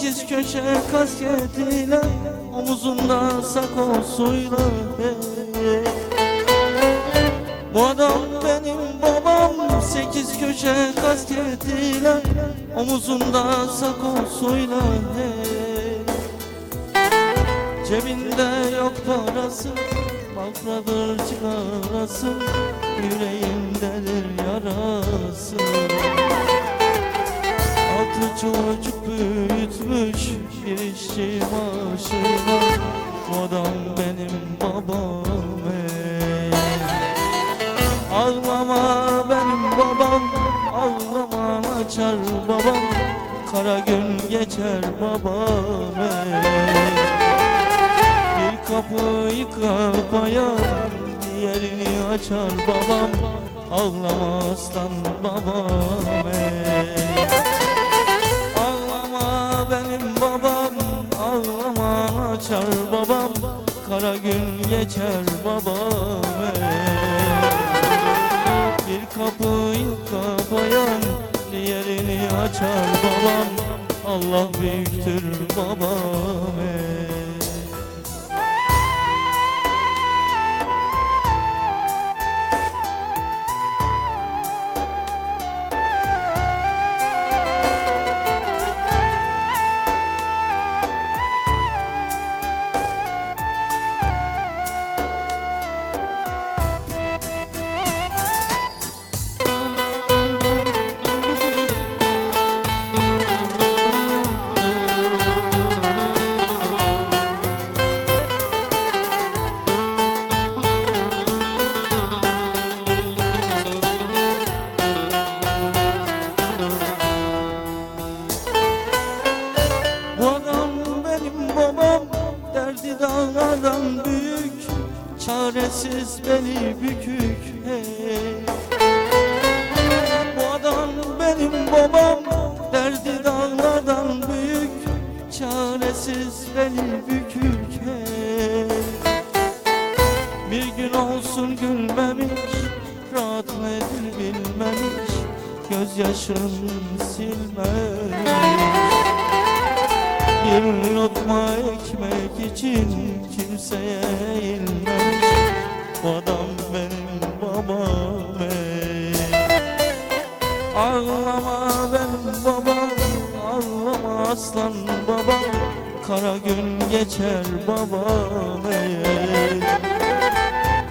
Sekiz köşe kasketiyle Omuzunda sakosuyla hey. Bu adam benim babam Sekiz köşe kasketiyle Omuzunda sakosuyla hey. Cebinde yok parası Bafradır çıkarası Yüreğimdedir yarası Altı çocuk maaşıyla Bu adam benim babam ey. Ağlama benim babam Ağlama açar babam Kara gün geçer babam ey. Bir kapıyı kapayan Diğerini açar babam Ağlama aslan babam ey. Açar babam Kara gün geçer babam. Bir kapıyı kapayan Diğerini açar babam Allah büyüktür babam ey. Çaresiz beni bükük hey. Bu adam benim babam Derdi dağlardan büyük Çaresiz beni bükük hey. Bir gün olsun gülmemiş Rahat nedir bilmemiş Gözyaşım silmemiş bir lokma ekmek için kimseye eğilmemiş Bu adam benim babam ey. Ağlama benim babam Ağlama aslan babam Kara gün geçer babam ey.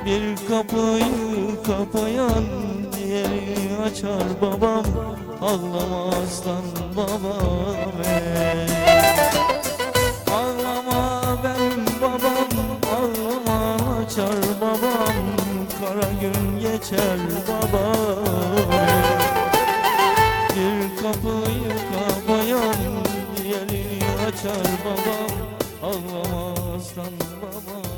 Bir kapıyı kapayan diğeri açar babam Ağlama aslan babam ey. Geçer babam Bir kapıyı kapayan Diğerini açar babam Ağlama aslan babam